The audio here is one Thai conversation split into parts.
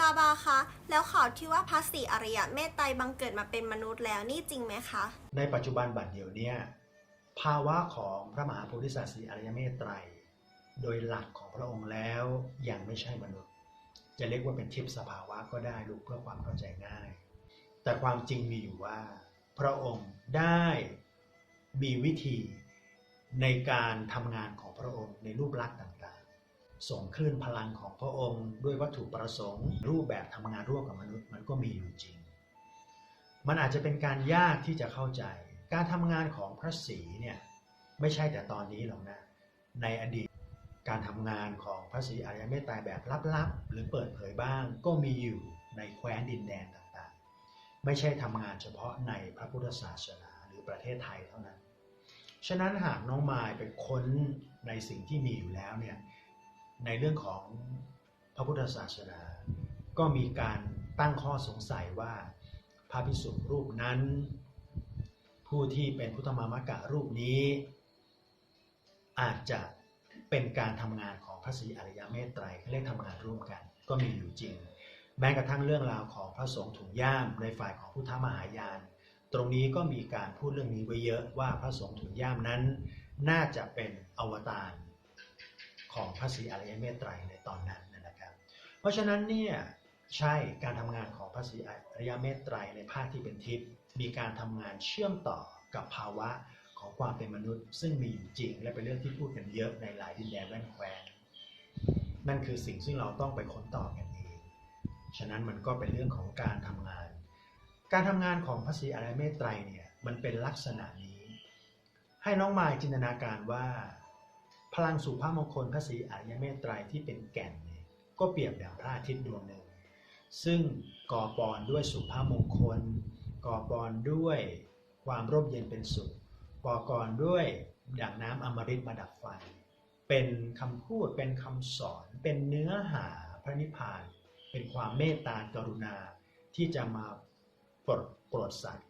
บาบาคะ แล้วข่าวที่ว่าพระศรีอริยเมตไตรบังเกิดมาเป็นมนุษย์แล้วนี่จริงไหมคะ ในปัจจุบันบัดเดี๋ยวเนี้ภาวะของพระมหาโพธิสัตว์สีอริยเมตไตร โดยหลักของพระองค์แล้วยังไม่ใช่มนุษย์ จะเรียกว่าเป็นทิพย์สภาวะก็ได้ลูกเพื่อความเข้าใจง่าย แต่ความจริงมีอยู่ว่า พระองค์ได้มีวิธีในการทำงานของพระองค์ในรูปลักษณ์ต่าง ส่งคลื่นพลังของพระองค์ ด้วยวัตถุประสงค์ รูปแบบทำงานร่วมกับมนุษย์มันก็มีอยู่จริง มันอาจจะเป็นการยากที่จะเข้าใจ การทำงานของพระศรีเนี่ยไม่ใช่แต่ตอนนี้หรอกนะ ในอดีตการทำงานของพระศรีอริยเมตตรแบบลับๆ หรือเปิดเผยบ้างก็มีอยู่ในแคว้นดินแดนต่างๆ ไม่ใช่ทำงานเฉพาะในพระพุทธศาสนาหรือประเทศไทยเท่านั้น ฉะนั้นหากน้องมายไปค้นในสิ่งที่มีอยู่แล้วเนี่ย ในเรื่องของพระพุทธศาสนา ก็มีการตั้งข้อสงสัยว่าพระภิกษุรูปนั้น ผู้ที่เป็นพุทธมามกะรูปนี้ อาจจะเป็นการทำงานของพระศรีอริยเมตไตรเขาเรียกทำงานร่วมกัน ก็มีอยู่จริง แม้กระทั่งเรื่องราวของพระสงฆ์ถุงย่ามในฝ่ายของพุทธมหายาน ตรงนี้ก็มีการพูดเรื่องนี้ไว้เยอะว่าพระสงฆ์ถุงย่ามนั้น น่าจะเป็นอวตาร ของพระศรีอริยเมตไตรในตอนนั้นนะครับ เพราะฉะนั้นเนี่ยใช่การทำงานของพระศรีอริยเมตไตรในภาคที่เป็นทิพย์มีการทำงานเชื่อมต่อกับภาวะของความเป็นมนุษย์ ซึ่งมีอยู่จริง และเป็นเรื่องที่พูดกันเยอะในหลายดินแดนแว่นแควนนั่นคือสิ่งซึ่งเราต้องไปค้นต่อกันเองฉะนั้นมันก็เป็นเรื่องของการทำงาน การทำงานของพระศรีอริยเมตไตรเนี่ยมันเป็นลักษณะนี้ ให้น้องมายจินตนาการว่า พลังสุภาพมงคลพระศรีอริยเมตไตรที่เป็นแก่นเนี่ยก็เปรียบดังพระอาทิตย์ดวงหนึ่ง ซึ่งก่อปอนด้วยสุภาพมงคล ก่อปอนด้วยความร่มเย็นเป็นสุขก่อกอนด้วยดั่งน้ำอมฤตมาดับไฟ เป็นคำพูดเป็นคำสอน เป็นเนื้อหาพระนิพพาน เป็นความเมตตากรุณาที่จะมาปรดปรดสัตว์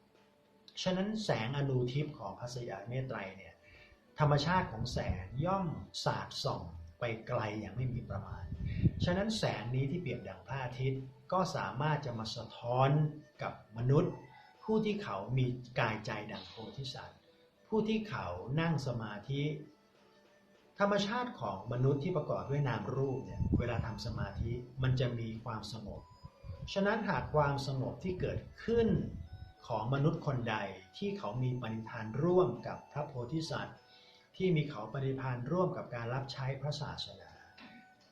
ฉะนั้นแสงอนูทิพย์ของพระศรีอริยเมตไตรเนี่ย ธรรมชาติของแสงย่อมสาดส่องไปไกลอย่างไม่มีประมาณ ฉะนั้นแสงนี้ที่เปรียบดังพระอาทิตย์ก็สามารถจะมาสะท้อนกับมนุษย์ ผู้ที่เขามีกายใจดังโพธิสัตว์ ผู้ที่เขานั่งสมาธิ ธรรมชาติของมนุษย์ที่ประกอบด้วยนามรูปเนี่ยเวลาทำสมาธิมันจะมีความสงบ ฉะนั้นหากความสงบที่เกิดขึ้นของมนุษย์คนใดที่เขามีปณิธานร่วมกับพระโพธิสัตว์ ที่มีเขาปฏิพานร่วมกับการรับใช้พระศาสนา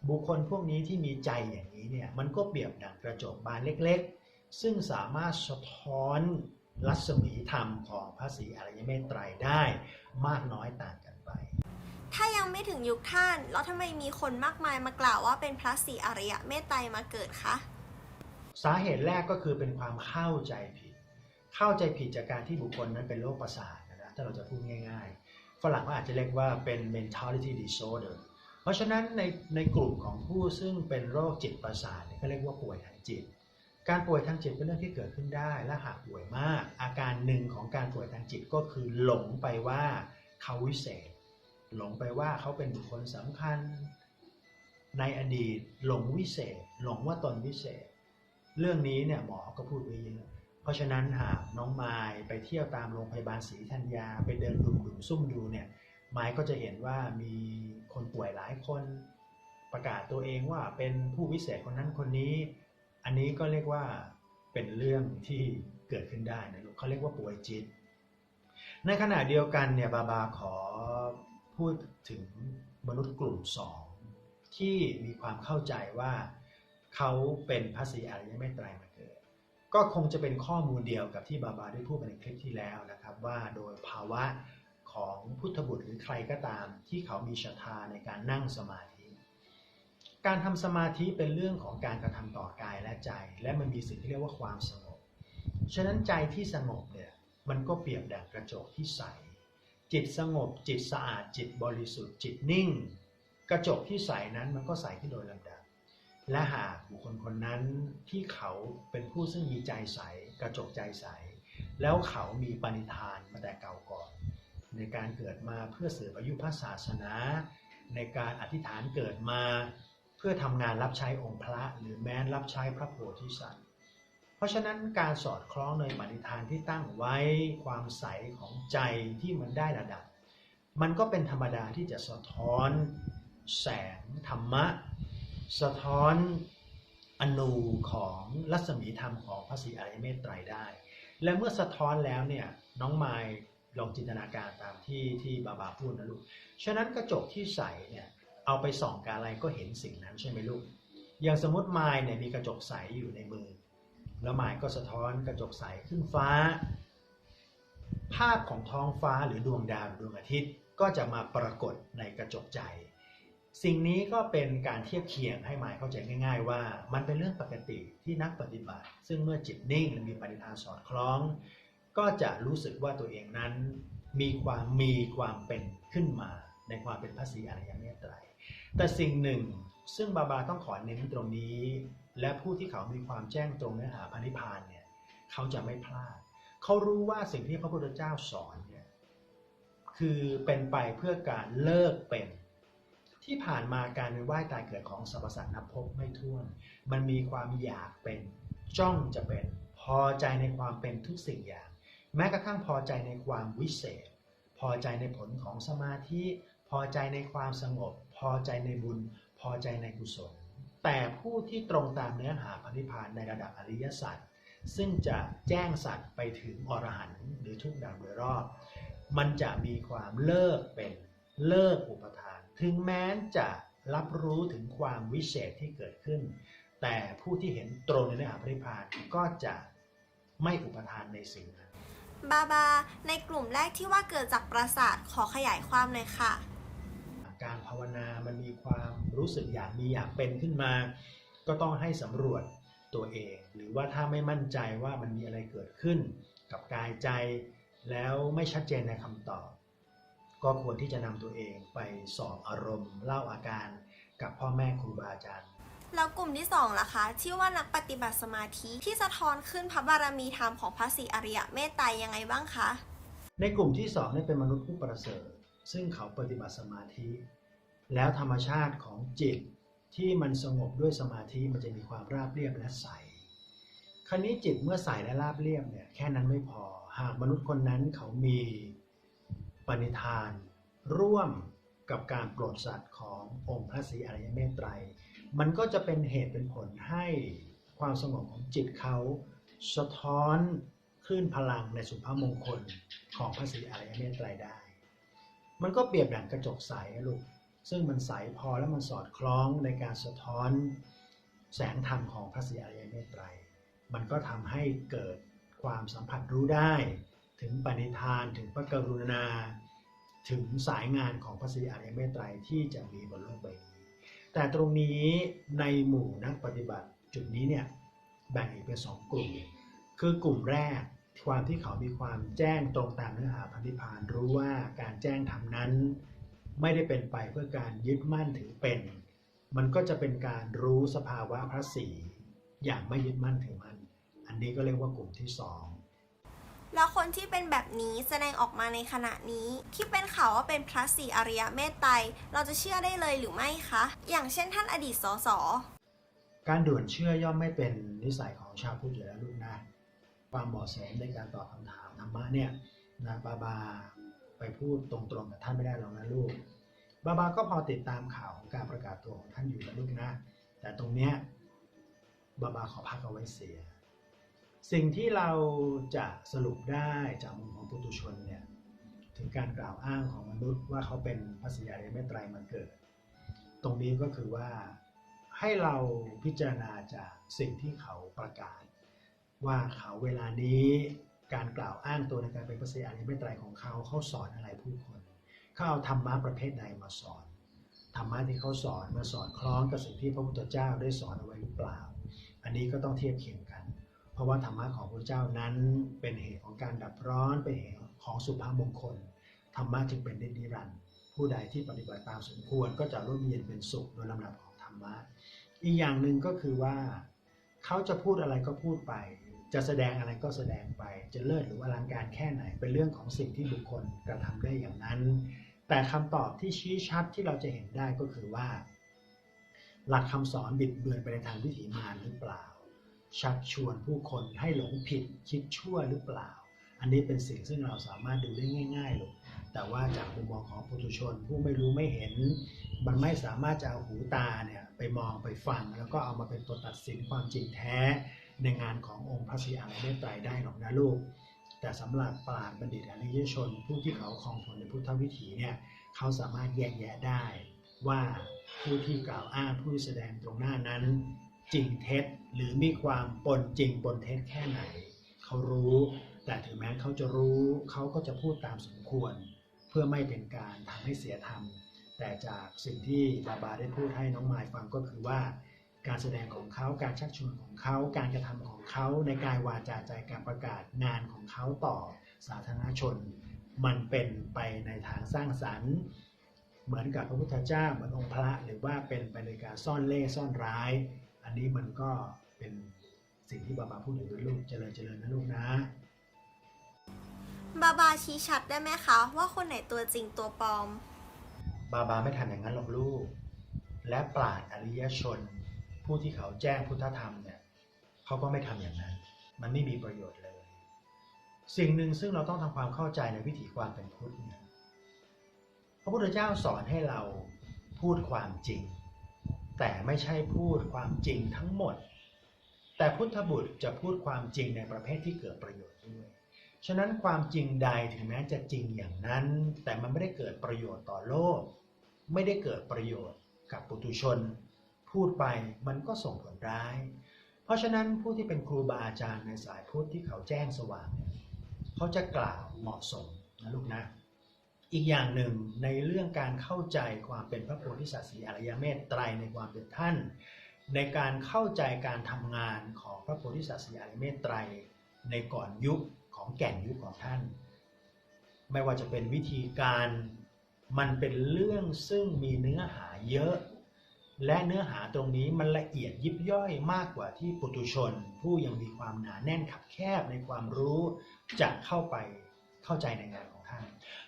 บุคคลพวกนี้ที่มีใจอย่างนี้เนี่ยมันก็เปรียบดังกระจกบานเล็กๆ ซึ่งสามารถสะท้อนรัศมีธรรมของพระศรีอริยเมตไตรได้มากน้อยต่างกันไป ถ้ายังไม่ถึงยุคท่าน แล้วทำไมมีคนมากมายมากล่าวว่าเป็นพระศรีอริยเมตไตรมาเกิดคะสาเหตุแรกก็คือเป็นความเข้าใจผิด เข้าใจผิดจากการที่บุคคลนั้นเป็นโรคประสาทนะถ้าเราจะพูดง่าย ๆ ฝรั่งก็อาจจะเรียกว่าเป็น mentality disorder เพราะฉะนั้นในในกลุ่มของผู้ซึ่งเป็นโรคจิตประสาทเนี่ยก็เรียกว่าป่วยทางจิต การป่วยทางจิตเป็นเรื่องที่เกิดขึ้นได้ และหากป่วยมาก อาการหนึ่งของการป่วยทางจิตก็คือหลงไปว่าเขาวิเศษ หลงไปว่าเขาเป็นบุคคลสำคัญ ในอดีตหลงวิเศษ หลงว่าตนวิเศษ เรื่องนี้เนี่ยหมอก็พูดไว้เยอะ เพราะฉะนั้นหากน้องไมายไปเที่ยวตามโรงพยาบาลศรีธัญญาไปเดินดุมดุมซุ่มดูเนี่ยไมายก็จะเห็นว่ามีคนป่วยหลายคนประกาศตัวเองว่าเป็นผู้วิเศษคนนั้นคนนี้ อันนี้ก็เรียกว่าเป็นเรื่องที่เกิดขึ้นได้นะลูกเขาเรียกว่าป่วยจิต ในขณะเดียวกันเนี่ยบาบาขอพูดถึงมนุษย์กลุ่มสองที่มีความเข้าใจว่าเขาเป็นพระศรีอริยเมตไตรมาเกิด ก็คงจะเป็นข้อมูลเดียวกับที่บาบาได้พูดไปในคลิปที่แล้วนะครับ ว่าโดยภาวะของพุทธบุตรหรือใครก็ตาม ที่เขามีศรัทธาในการนั่งสมาธิ การทำสมาธิเป็นเรื่องของการกระทำต่อกายและใจ และมันมีสิ่งที่เรียกว่าความสงบ ฉะนั้นใจที่สงบเนี่ยมันก็เปรียบดังกระจกที่ใส จิตสงบจิตสะอาดจิตบริสุทธิ์จิตนิ่ง กระจกที่ใสนั้นมันก็ใสขึ้นโดยลำดับ และหากบุคคลคนนั้นที่เขาเป็นผู้ซึ่งมีใจใสกระจกใจใส แล้วเขามีปณิธานมาแต่เก่าก่อน ในการเกิดมาเพื่อสืบอายุพระศาสนา ในการอธิษฐานเกิดมาเพื่อทำงานรับใช้องค์พระหรือแม้นรับใช้พระโพธิสัตว์เพราะฉะนั้นการสอดคล้องในปณิธานที่ตั้งไว้ความใสของใจที่มันได้ระดับ มันก็เป็นธรรมดาที่จะสะท้อนแสงธรรมะ สะท้อนอนูของรัศมีธรรมของพระศรีอริยเมตไตรได้ และเมื่อสะท้อนแล้วเนี่ยน้องไมายลองจินตนาการตามที่ที่บาบาพูดนะลูก ฉะนั้นกระจกที่ใสเนี่ยเอาไปส่องกับอะไรก็เห็นสิ่งนั้นใช่ไหมลูก อย่างสมมติไมายเนี่ยมีกระจกใสอยู่ในมือ แล้วไมายก็สะท้อนกระจกใสขึ้นฟ้า ภาพของท้องฟ้าหรือดวงดาวดวงอาทิตย์ก็จะมาปรากฏในกระจกใจ สิ่งนี้ก็เป็นการเทียบเคียงให้หมายเข้าใจง่าย ๆ ว่า มันเป็นเรื่องปกติที่นักปฏิบัติ ซึ่งเมื่อจิตนิ่งและมีปณิธานสอดคล้อง ก็จะรู้สึกว่าตัวเองนั้น มีความมีความเป็นขึ้นมาในความเป็นพระศรีอริยเมตไตรแต่สิ่งหนึ่ง ซึ่งบาบาต้องขอเน้นตรงนี้ และผู้ที่เขามีความแจ้งตรงเนื้อหาพระนิพพานเนี่ยเขาจะไม่พลาด เขารู้ว่าสิ่งที่พระพุทธเจ้าสอนเนี่ยคือเป็นไปเพื่อการเลิกเป็น ที่ผ่านมาการเป็นว่ายตายเกิดของสรรพสัตว์นับพบไม่ถ้วน มันมีความอยากเป็นจ้องจะเป็น พอใจในความเป็นทุกสิ่งอย่าง แม้กระทั่งพอใจในความวิเศษ พอใจในผลของสมาธิ พอใจในความสงบ พอใจในบุญ พอใจในกุศล แต่ผู้ที่ตรงตามเนื้อหาพันิพพานในระดับอริยสัจซึ่งจะแจ้งสัตว์ไปถึงอรหันต์หรือทุกดังโดยรอบ มันจะมีความเลิกเป็นเลิกอุปทาน ถึงแม้จะรับรู้ถึงความวิเศษที่เกิดขึ้น แต่ผู้ที่เห็นตรงในเนื้อหาพระนิพพานก็จะไม่อุปทานในสิ่งนั้นบาบา ในกลุ่มแรกที่ว่าเกิดจากประสาทขอขยายความหน่อยค่ะ การภาวนามันมีความรู้สึกอยากมีอยากเป็นขึ้นมา ก็ต้องให้สำรวจตัวเอง หรือว่าถ้าไม่มั่นใจว่ามันมีอะไรเกิดขึ้น กับกายใจ แล้วไม่ชัดเจนในคำตอบ ก็ควรที่จะนำตัวเองไปสอบอารมณ์ เล่าอาการกับพ่อแม่ครูบาอาจารย์ แล้วกลุ่มที่สองล่ะคะที่ว่านักปฏิบัติสมาธิที่สะท้อนขึ้นพระบารมีธรรมของพระศรีอริยเมตไตรยังไงบ้างคะ ในกลุ่มที่สองนี่เป็นมนุษย์ผู้ประเสริฐ ซึ่งเขาปฏิบัติสมาธิ แล้วธรรมชาติของจิตที่มันสงบด้วยสมาธิมันจะมีความราบเรียบและใสคราวนี้จิตเมื่อใสและราบเรียบเนี่ยแค่นั้นไม่พอ หากมนุษย์คนนั้นเขามี ปณิธาน ร่วมกับการโปรดสัตว์ขององค์พระศรีอริยเมตไตร มันก็จะเป็นเหตุเป็นผลให้ความสงบของจิตเขาสะท้อนคลื่นพลังในสุภาพมงคลของพระศรีอริยเมตไตรได้ มันก็เปรียบดั่งกระจกใสลูก ซึ่งมันใสพอแล้วมันสอดคล้องในการสะท้อนแสงธรรมของพระศรีอริยเมตไตร มันก็ทำให้เกิดความสัมผัสรู้ได้ ถึงปณิธานถึงพระกรุณา ถึงสายงานของพระศรีอริยเมตไตรที่จะมีบนโลกใบนี้ แต่ตรงนี้ในหมู่นักปฏิบัติจุดนี้เนี่ยแบ่งอีกเป็นสองกลุ่ม คือกลุ่มแรกความที่เขามีความแจ้งตรงตามเนื้อหาพันธิพานรู้ว่าการแจ้งธรรมนั้น ไม่ได้เป็นไปเพื่อการยึดมั่นถือเป็น มันก็จะเป็นการรู้สภาวะพระสีอย่างไม่ยึดมั่นถือมั่น อันนี้ก็เรียกว่ากลุ่มที่สอง แล้วคนที่เป็นแบบนี้แสดงออกมาในขณะนี้ ที่เป็นข่าวว่าเป็นพระศรีอริยเมตไตรเราจะเชื่อได้เลยหรือไม่คะ อย่างเช่นท่านอดีตสสการด่วนเชื่อย่อมไม่เป็นนิสัยของชาวพุทธอยู่แล้วลูกนะความเหมาะสมในการตอบคำถามธรรมะเนี่ยนะบาบาไปพูดตรงๆกับท่านไม่ได้หรอกนะลูกบาบาก็พอติดตามข่าวของการประกาศตัวของท่านอยู่นะลูกนะ แต่ตรงเนี้ยบาบาขอพักเอาไว้เสีย สิ่งที่เราจะสรุปได้จากมุมของปุถุชนเนี่ยถึงการกล่าวอ้างของมนุษย์ว่าเขาเป็นพระศรีอริยเมตไตรมาเกิด ตรงนี้ก็คือว่าให้เราพิจารณาจากสิ่งที่เขาประกาศ ว่าเขาเวลานี้การกล่าวอ้างตัวในการเป็นพระศรีอริยเมตไตรของเขาเขาสอนอะไรผู้คน เขาเอาธรรมะประเภทใดมาสอนธรรมะที่เขาสอนมาสอนคล้องกับสิ่งที่พระพุทธเจ้าได้สอนเอาไว้หรือเปล่า อันนี้ก็ต้องเทียบเคียงกัน เพราะว่าธรรมะของพระเจ้านั้นเป็นเหตุของการดับร้อนเป็นเหตุของสุภาพมงคลธรรมะจึงเป็นนิรันดร์ผู้ใดที่ปฏิบัติตามสมควรก็จะร่มเย็นเป็นสุขโดยลำดับของธรรมะอีกอย่างหนึ่งก็คือว่า เขาจะพูดอะไรก็พูดไป จะแสดงอะไรก็แสดงไป จะเลิศหรืออลังการแค่ไหนเป็นเรื่องของสิ่งที่บุคคลกระทำได้อย่างนั้น แต่คำตอบที่ชี้ชัดที่เราจะเห็นได้ก็คือว่า หลักคำสอนบิดเบือนไปในทางวิถีมารหรือเปล่า ชักชวนผู้คนให้หลงผิดคิดชั่วหรือเปล่า อันนี้เป็นสิ่งซึ่งเราสามารถดูได้ง่ายๆลูกแต่ว่าจากมุมมองของปุถุชน ผู้ไม่รู้ไม่เห็น มันไม่สามารถจะเอาหูตาเนี่ยไปมองไปฟัง แล้วก็เอามาเป็นตัวตัดสินความจริงแท้ในงานขององค์พระศรีอริยเมตไตรได้หรอกนะลูก แต่สำหรับปราชญ์บัณฑิตอริยชน ผู้ที่เขาครองผลในพุทธวิถีเนี่ยเขาสามารถแยกแยะได้ว่าผู้ที่กล่าวอ้างผู้ที่แสดงตรงหน้านั้น จริงเท็จหรือมีความปนจริงปนเท็จแค่ไหน เขารู้ แต่ถึงแม้เขาจะรู้เขาก็จะพูดตามสมควร เพื่อไม่เป็นการทำให้เสียธรรม แต่จากสิ่งที่บาบาได้พูดให้น้องมายฟังก็คือว่า การแสดงของเขาการชักชวนของเขาการกระทำของเขาในกายวาจาใจการประกาศงานของเขาต่อสาธารณชน มันเป็นไปในทางสร้างสรรค์เหมือนกับพระพุทธเจ้าเหมือนองค์พระ หรือว่าเป็นไปในการซ่อนเล่ห์ซ่อนร้าย อันนี้มันก็เป็นสิ่งที่บาบาพูดถึงลูกเจริญเจริญนะลูกนะบาบาชี้ชัดได้ไหมคะ ว่าคนไหนตัวจริงตัวปลอม บาบาไม่ทำอย่างนั้นหรอกลูก และปราดอริยชน ผู้ที่เขาแจ้งพุทธธรรมเนี่ยเขาก็ไม่ทำอย่างนั้น มันไม่มีประโยชน์เลย สิ่งหนึ่งซึ่งเราต้องทำความเข้าใจในวิถีความเป็นพุทธเนี่ยพระพุทธเจ้าสอนให้เราพูดความจริง แต่ไม่ใช่พูดความจริงทั้งหมด แต่พุทธบุตรจะพูดความจริงในประเภทที่เกิดประโยชน์ด้วย ฉะนั้นความจริงใดถึงแม้จะจริงอย่างนั้น แต่มันไม่ได้เกิดประโยชน์ต่อโลก ไม่ได้เกิดประโยชน์กับปุถุชน พูดไปมันก็ส่งผลร้าย เพราะฉะนั้นผู้ที่เป็นครูบาอาจารย์ในสายพุทธที่เขาแจ้งสว่างเนี่ยเขาจะกล่าวเหมาะสมนะลูกนะ อีกอย่างหนึ่งในเรื่องการเข้าใจความเป็นพระโพธิสัตว์สีอริยเมตไตรในความเป็นท่าน ในการเข้าใจการทำงานของพระโพธิสัตว์สีอริยเมตไตรในก่อนยุคของแก่นยุคของท่าน ไม่ว่าจะเป็นวิธีการมันเป็นเรื่องซึ่งมีเนื้อหาเยอะ และเนื้อหาตรงนี้มันละเอียดยิบย่อยมากกว่าที่ปุถุชน ผู้ยังมีความหนาแน่นขับแคบในความรู้จะเข้าไปเข้าใจในงานของ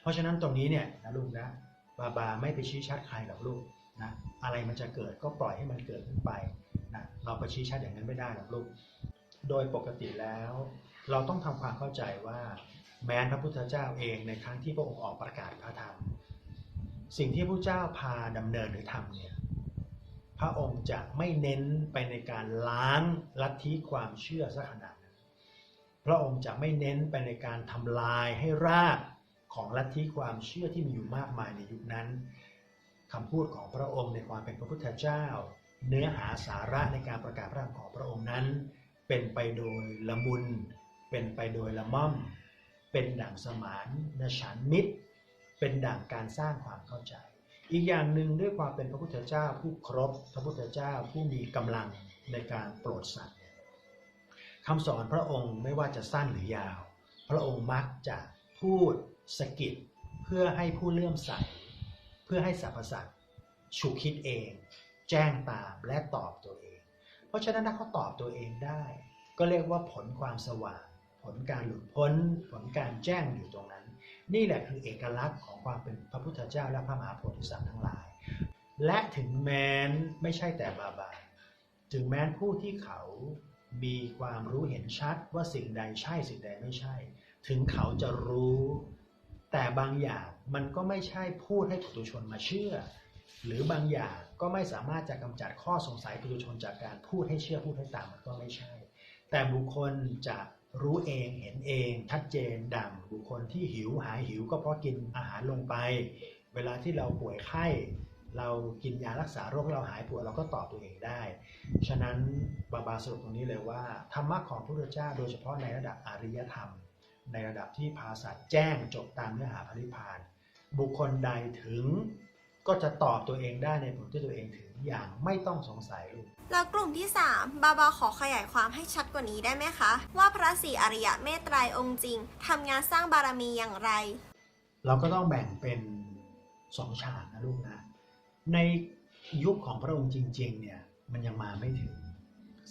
ราะฉะนั้นตรงนี้เนี่ยนะลูกนะบาบาไม่ไปชี้ชัดใครหรอกลูกนะอะไรมันจะเกิดก็ปล่อยให้มันเกิดขึ้นไปนะเราไปชี้ชัดอย่างนั้นไม่ได้หรอกลูก โดยปกติแล้ว เราต้องทำความเข้าใจว่า แม้พระพุทธเจ้าเองในครั้งที่พระองค์ออกประกาศพระธรรม สิ่งที่พระเจ้าพาดำเนินหรือทำเนี่ยพระองค์จะไม่เน้นไปในการล้างลัทธิความเชื่อสักขนาดนั้นพระองค์จะไม่เน้นไปในการทำลายให้ราก ของลัทธิความเชื่อที่มีอยู่มากมายในยุคนั้นคำพูดของพระองค์ในความเป็นพระพุทธเจ้า เนื้อหาสาระในการประกาศพระธรรมของพระองค์นั้น เป็นไปโดยละมุน เป็นไปโดยละม่อม เป็นดั่งสมานนฉันมิตร เป็นดั่งการสร้างความเข้าใจ อีกอย่างหนึ่งด้วยความเป็นพระพุทธเจ้าผู้ครบพระพุทธเจ้าผู้มีกำลังในการโปรดสัตว์คำสอนพระองค์ไม่ว่าจะสั้นหรือยาว พระองค์มักจะพูด สกิดเพื่อให้ผู้เลื่อมใส เพื่อให้สรรพสัตว์ฉุกคิดเอง แจ้งตามและตอบตัวเอง เพราะฉะนั้นถ้าเขาตอบตัวเองได้ ก็เรียกว่าผลความสว่าง ผลการหลุดพ้น ผลการแจ้งอยู่ตรงนั้น นี่แหละคือเอกลักษณ์ของความเป็นพระพุทธเจ้าและพระมหาโพธิสัตว์ทั้งหลาย และถึงแม้นไม่ใช่แต่บาบาถึงแม้นผู้ที่เขามีความรู้เห็นชัดว่าสิ่งใดใช่สิ่งใดไม่ใช่ ถึงเขาจะรู้ แต่บางอย่างมันก็ไม่ใช่พูดให้ปุถุชนมาเชื่อ หรือบางอย่างก็ไม่สามารถจะกำจัดข้อสงสัยปุถุชนจากการพูดให้เชื่อพูดให้ตามมันก็ไม่ใช่ แต่บุคคลจะรู้เองเห็นเอง ชัดเจนดังบุคคลที่หิวหายหิวก็เพราะกินอาหารลงไป เวลาที่เราป่วยไข้เรากินยารักษาโรคเราหายปวดเราก็ตอบตัวเองได้ ฉะนั้นบาบาสรุปตรงนี้เลยว่า ธรรมะของพระพุทธเจ้าโดยเฉพาะในระดับอริยธรรม ในระดับที่ภาษาแจ้งจบตามเนื้อหาพระนิพพาน บุคคลใดถึงก็จะตอบตัวเองได้ในผลที่ตัวเองถึงอย่างไม่ต้องสงสัยลูก แล้วกลุ่มที่ 3 บาบาขอขยายความให้ชัดกว่านี้ได้ไหมคะ ว่าพระศรีอริยเมตไตรองค์จริงทำงานสร้างบารมีอย่างไร เราก็ต้องแบ่งเป็นสองฉากนะลูกนะ ในยุคของพระองค์จริง ๆ เนี่ยมันยังมาไม่ถึง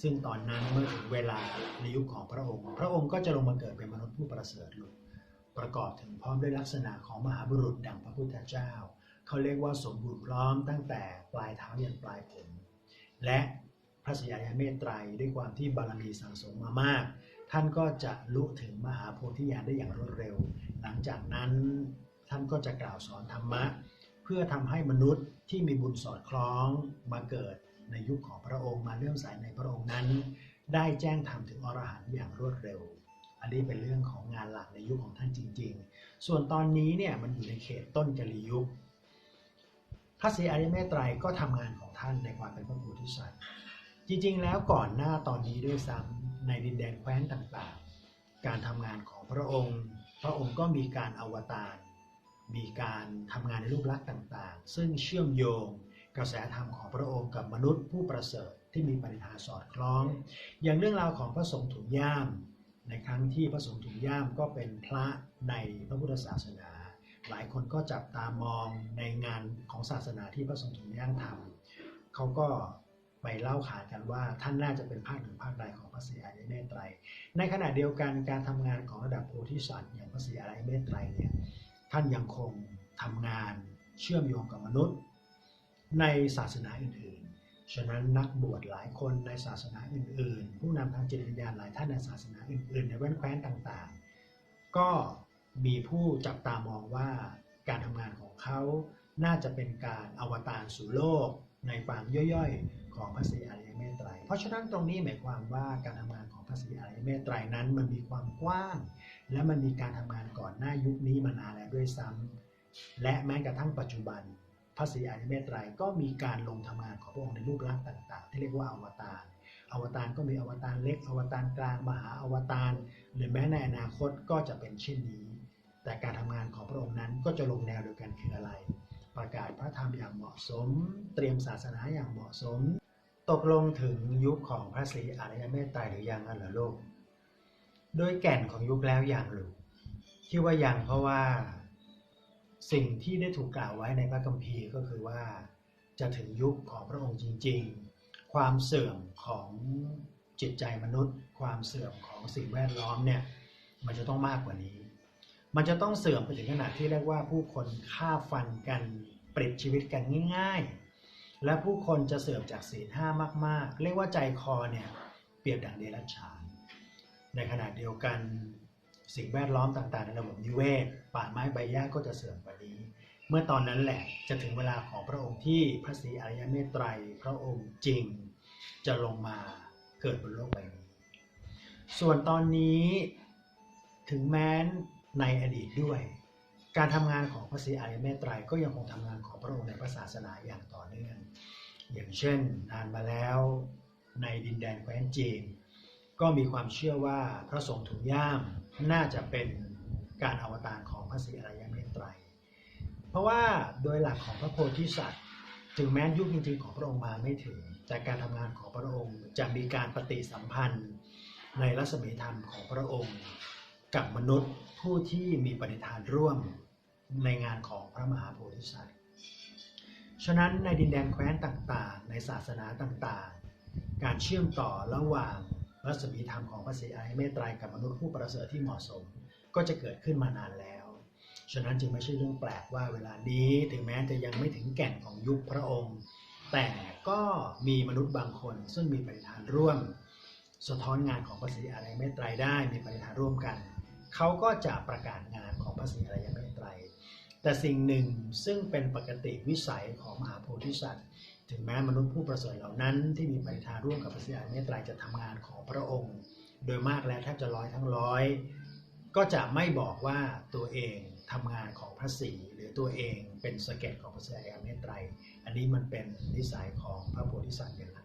ซึ่งตอนนั้นเมื่อถึงเวลาในยุคของพระองค์ พระองค์ก็จะลงมาเกิดเป็นมนุษย์ผู้ประเสริฐลูกประกอบถึงพร้อมด้วยลักษณะของมหาบุรุษดังพระพุทธเจ้า เขาเรียกว่าสมบูรณ์พร้อมตั้งแต่ปลายเท้ายันปลายผมและพระศรีอริยเมตไตรยด้วยความที่บารมีสังสมมามาก ท่านก็จะลุถึงมหาโพธิญาณได้อย่างรวดเร็ว หลังจากนั้นท่านก็จะกล่าวสอนธรรมะ เพื่อทำให้มนุษย์ที่มีบุญสอดคล้องมาเกิด ในยุคของพระองค์มาเลื่อมใสในพระองค์นั้น ได้แจ้งธรรมถึงอรหันต์อย่างรวดเร็ว อันนี้เป็นเรื่องของงานหลักในยุคของท่านจริง ๆ ส่วนตอนนี้เนี่ยมันอยู่ในเขตต้นกาลียุคพระศรีอริยเมตไตรยก็ทำงานของท่านในความเป็นพระโพธิสัตว์จริงๆ แล้วก่อนหน้าตอนนี้ด้วยซ้ำในดินแดนแคว้นต่างๆ การทำงานของพระองค์ พระองค์ก็มีการอวตารมีการทำงานในรูปลักษณ์ต่างๆ ซึ่งเชื่อมโยง กระแสธรรมของพระองค์กับมนุษย์ผู้ประเสริฐที่มีปณิธานสอดคล้อง อย่างเรื่องราวของพระสงฆ์ถุงย่าม ในครั้งที่พระสงฆ์ถุงย่ามก็เป็นพระในพระพุทธศาสนา หลายคนก็จับตามองในงานของศาสนาที่พระสงฆ์ถุงย่ามทำเขาก็ไปเล่าขานกันว่าท่านน่าจะเป็นภาคหนึ่งภาคใดของพระศรีอริยเมตไตร ในขณะเดียวกันการทำงานของระดับโพธิสัตว์อย่างพระศรีอริยเมตไตรเนี่ยท่านยังคงทำงานเชื่อมโยงกับมนุษย์ ในศาสนาอื่นๆ ฉะนั้นนักบวชหลายคนในศาสนาอื่นๆ ผู้นำทางจิตวิญญาณหลายท่านในศาสนาอื่นๆ ในแว่นแคว้นต่างๆ ก็มีผู้จับตามองว่าการทำงานของเขาน่าจะเป็นการอวตารสู่โลกในความย่อยๆ ของพระศรีอริยเมตไตร เพราะฉะนั้นตรงนี้หมายความว่าการทำงานของพระศรีอริยเมตไตรนั้นมันมีความกว้าง และมันมีการทำงานก่อนหน้ายุคนี้มานานแล้วด้วยซ้ำและแม้กระทั่งปัจจุบัน พระศรีอริยเมตไตรก็มีการลงทำงานของพระองค์ในรูปลักษณ์ต่าง ๆ ที่เรียกว่าอวตารอวตารก็มีอวตารเล็ก อวตารกลางมหาอวตารหรือแม้ในอนาคตก็จะเป็นเช่นนี้ แต่การทำงานของพระองค์นั้นก็จะลงแนวเดียวกันคืออะไร ประกาศพระธรรมอย่างเหมาะสม เตรียมศาสนาอย่างเหมาะสม ตกลงถึงยุคของพระศรีอริยเมตไตรหรือยังกันเหรอลูกโดยแก่นของยุคแล้วอย่างหลูกที่ว่ายังเพราะว่า สิ่งที่ได้ถูกกล่าวไว้ในพระคัมภีร์ก็คือว่าจะถึงยุคของพระองค์จริง ๆ ความเสื่อมของจิตใจมนุษย์ ความเสื่อมของสิ่งแวดล้อมเนี่ยมันจะต้องมากกว่านี้ มันจะต้องเสื่อมไปถึงขนาดที่เรียกว่าผู้คนฆ่าฟันกันปลิดชีวิตกันง่าย ๆ และผู้คนจะเสื่อมจากศีลห้ามาก ๆ เรียกว่าใจคอเนี่ยเปรียบดังเดรัจฉาน ในขณะเดียวกัน สิ่งแวดล้อมต่างๆ ในระบบนิเวศ ป่าไม้ใบหญ้าก็จะเสื่อมกว่านี้ เมื่อตอนนั้นแหละจะถึงเวลาของพระองค์ที่พระศรีอริยเมตไตรยพระองค์จริง จะลงมาเกิดบนโลกใบนี้ ส่วนตอนนี้ถึงแม้นในอดีตด้วย การทำงานของพระศรีอริยเมตไตรยก็ยังคงทำงานของพระองค์ในพระศาสนาอย่างต่อเนื่อง อย่างเช่นนานมาแล้วในดินแดนแคว้นจีนก็มีความเชื่อว่าพระสงฆ์ถุงย่าม น่าจะเป็นการอวตารของพระศรีอริยเมตไตร เพราะว่าโดยหลักของพระโพธิสัตว์ถึงแม้ยุคจริงๆของพระองค์มาไม่ถึง แต่การทำงานของพระองค์จะมีการปฏิสัมพันธ์ในรัศมีธรรมของพระองค์ กับมนุษย์ผู้ที่มีปณิธานร่วมในงานของพระมหาโพธิสัตว์ ฉะนั้นในดินแดนแคว้นต่างๆ ในศาสนาต่างๆ การเชื่อมต่อระหว่าง รัศมีธรรมของพระศรีอริยเมตไตรกับมนุษย์ผู้ประเสริฐที่เหมาะสม ก็จะเกิดขึ้นมานานแล้ว ฉะนั้นจึงไม่ใช่เรื่องแปลกว่าเวลานี้ถึงแม้จะยังไม่ถึงแก่นของยุคพระองค์ แต่ก็มีมนุษย์บางคน ซึ่งมีปณิธานร่วม สะท้อนงานของพระศรีอริยเมตไตรได้มีปณิธานร่วมกัน เขาก็จะประกาศงานของพระศรีอริยเมตไตรแต่สิ่งหนึ่งซึ่งเป็นปกติวิสัยของมหาโพธิสัตว์ ถึงแม้มนุษย์ผู้ประเสริฐเหล่านั้นที่มีปณิธานร่วมกับพระเสียเมตไตรจะทำงานของพระองค์ โดยมากแล้วแทบจะร้อยทั้งร้อย ก็จะไม่บอกว่าตัวเองทำงานของพระศรีหรือตัวเองเป็นสเก็ตของพระเสียเมตไตร อันนี้มันเป็นนิสัยของพระโพธิสัตว์อย่างนั้น